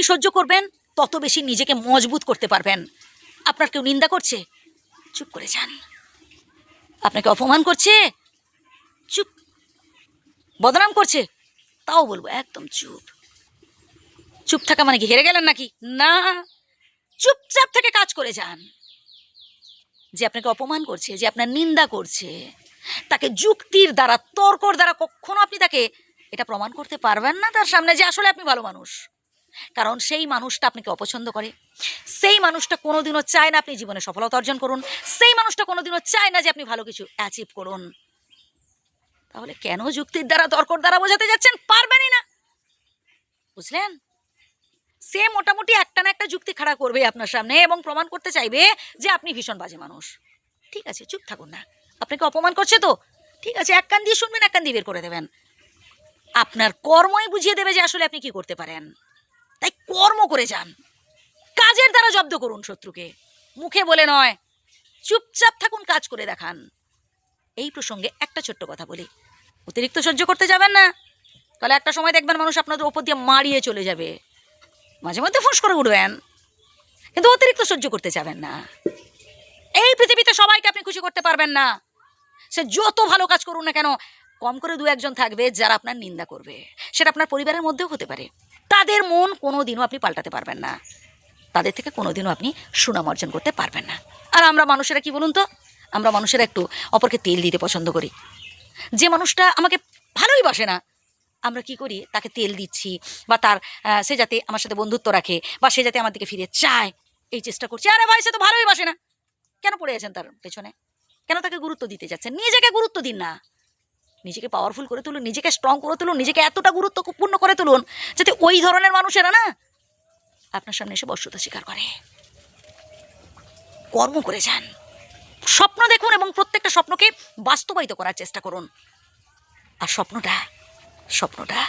বেশি সহ্য করবেন, তত বেশি নিজেকে মজবুত করতে পারবেন। আপনার কেউ নিন্দা করছে? চুপ করে যান। আপনাকে অপমান করছে? চুপ। বদনাম করছে? তাও বলব, একদম চুপ। চুপ থাকা মানে কি, হেরে গেলেন নাকি? না। চুপচাপ থেকে কাজ করে যান। যে আপনাকে অপমান করছে, যে আপনার নিন্দা করছে, তাকে যুক্তির দ্বারা, তর্কর দ্বারা কখনো আপনি তাকে এটা প্রমাণ করতে পারবেন না তার সামনে যে আসলে আপনি ভালো মানুষ। কারণ সেই মানুষটা আপনাকে অপছন্দ করে। সেই মানুষটা কোনোদিনও চায় না আপনি জীবনে সফলতা অর্জন করুন। সেই মানুষটা কোনোদিনও চায় না যে আপনি ভালো কিছু অ্যাচিভ করুন। তাহলে কেন যুক্তির দ্বারা, তর্কর দ্বারা বোঝাতে যাচ্ছেন? পারবেনই না। বুঝলেন? সে মোটামুটি একটা না একটা যুক্তি খাড়া করবে আপনার সামনে এবং প্রমাণ করতে চাইবে যে আপনি ভীষণ বাজে মানুষ। ঠিক আছে, চুপ থাকুন না। আপনাকে অপমান করছে তো? ঠিক আছে, এক কান দিয়ে শুনবেন, এক কান দিয়ে বের করে দেবেন। আপনার কর্মই বুঝিয়ে দেবে যে আসলে আপনি কি করতে পারেন। তাই কর্ম করে যান। কাজের দ্বারা জব্দ করুন শত্রুকে। মুখে বলে নয়, চুপচাপ থাকুন, কাজ করে দেখান। এই প্রসঙ্গে একটা ছোট্ট কথা বলি। অতিরিক্ত সহ্য করতে যাবেন না। তাহলে একটা সময় দেখবেন মানুষ আপনাদের ওপর দিয়ে মারিয়ে চলে যাবে। মাঝে মধ্যে ফোঁস করে উঠবেন, কিন্তু অতিরিক্ত সহ্য করতে যাবেন না। এই পৃথিবীতে সবাইকে আপনি খুশি করতে পারবেন না। সে যত ভালো কাজ করুন না কেন, কম করে দু একজন থাকবে যারা আপনার নিন্দা করবে। সেটা আপনার পরিবারের মধ্যেও হতে পারে। তাদের মন কোনো দিনও আপনি পাল্টাতে পারবেন না। তাদের থেকে কোনো দিনও আপনি সুনাম অর্জন করতে পারবেন না। আর আমরা মানুষেরা কি বলুন তো? আমরা মানুষেরা একটু অপরকে তেল দিতে পছন্দ করি। যে মানুষটা আমাকে ভালোই বাসে না, আমরা কি করি? তাকে তেল দিচ্ছি বা তার সে যাতে আমার সাথে বন্ধুত্ব রাখে বা সে যাতে আমার দিকে ফিরে চায়, এই চেষ্টা করছি। আরে ভাই, সে তো ভালোই বাসে না। কেন পড়ে আছেন তার পেছনে? কেন তাকে গুরুত্ব দিতে যাচ্ছেন? নিজেকে গুরুত্ব দিন না। নিজেকে পাওয়ারফুল করে তুলুন, নিজেকে স্ট্রং করে তুলুন, নিজেকে এতটা গুরুত্বপূর্ণ করে তুলুন যাতে ওই ধরনের মানুষেরা না আপনার সামনে এসে বর্ষতা স্বীকার করে। কর্ম করে যান। স্বপ্ন দেখুন এবং প্রত্যেকটা স্বপ্নকে বাস্তবায়িত করার চেষ্টা করুন। আর স্বপ্নটা স্বপ্নটা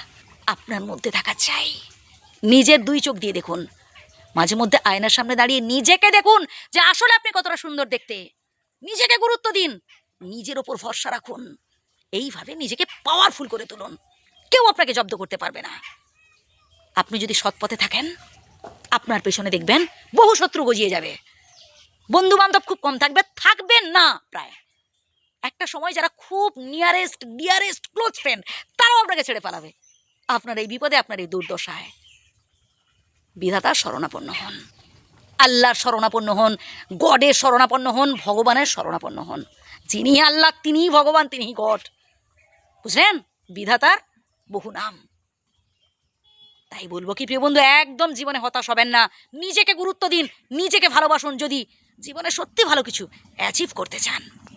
আপনার মধ্যে থাকা চাই। নিজের দুই চোখ দিয়ে দেখুন। মাঝে মধ্যে আয়নার সামনে দাঁড়িয়ে নিজেকে দেখুন যে আসলে আপনি কতটা সুন্দর দেখতে। নিজেকে গুরুত্ব দিন, নিজের ওপর ভরসা রাখুন। এইভাবে নিজেকে পাওয়ারফুল করে তুলুন। কেউ আপনাকে জব্দ করতে পারবে না। আপনি যদি সৎ পথে থাকেন, আপনার পেছনে দেখবেন বহু শত্রু গজিয়ে যাবে। বন্ধু বান্ধব খুব কম থাকবে, থাকবেন না প্রায়। একটা সময় যারা খুব নিয়ারেস্ট ডিয়ারেস্ট ক্লোজ ফ্রেন্ড তারাও আপনাকে ছেড়ে পালাবে। আপনার এই বিপদে আপনার এই দুর্দশায়। বিধাতার শরণাপন্ন হন। আল্লাহর শরণাপন্ন হন, গডের শরণাপন্ন হন, ভগবানের শরণাপন্ন হন। যিনি আল্লাহ, তিনিই ভগবান, তিনিই গড। বুঝলেন? বিধাতার বহু নাম। তাই বলব কি, প্রিয় বন্ধু, একদম জীবনে হতাশ হবেন না। নিজেকে গুরুত্ব দিন, নিজেকে ভালোবাসুন। যদি জীবনে সত্যি ভালো কিছু অ্যাচিভ করতে চান।